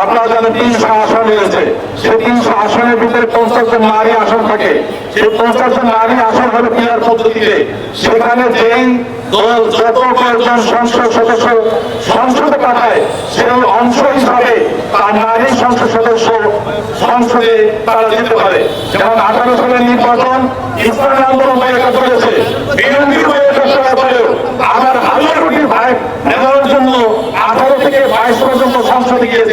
আপনারা জানেন তিনশো আসন রয়েছে। সেই তিনশো আসনের ভিতরে পঞ্চাশ জন নারী আসন থাকে। সেই পঞ্চাশ জন নারী আসন হবে পদ্ধতিতে। সেখানে সংসদ পাঠায় অংশ হিসাবে নারী সদস্য সংসদে তারা যেতে পারে। যেমন আঠারো সালের নির্বাচন, ইসলামী আন্দোলন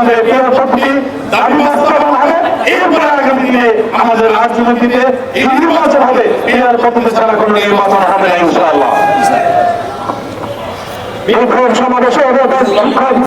আমাদের পিয়ার পদ্ধতি দাবি বাস্তবায়ন হবে। এরপরে আগামী দিনে আমাদের রাজনীতিতে এই নির্বাচন হবে। এর পদ্ধতি ছাড়া কোনো নির্বাচন হবে না ইনশাআল্লাহ। সমাবেশে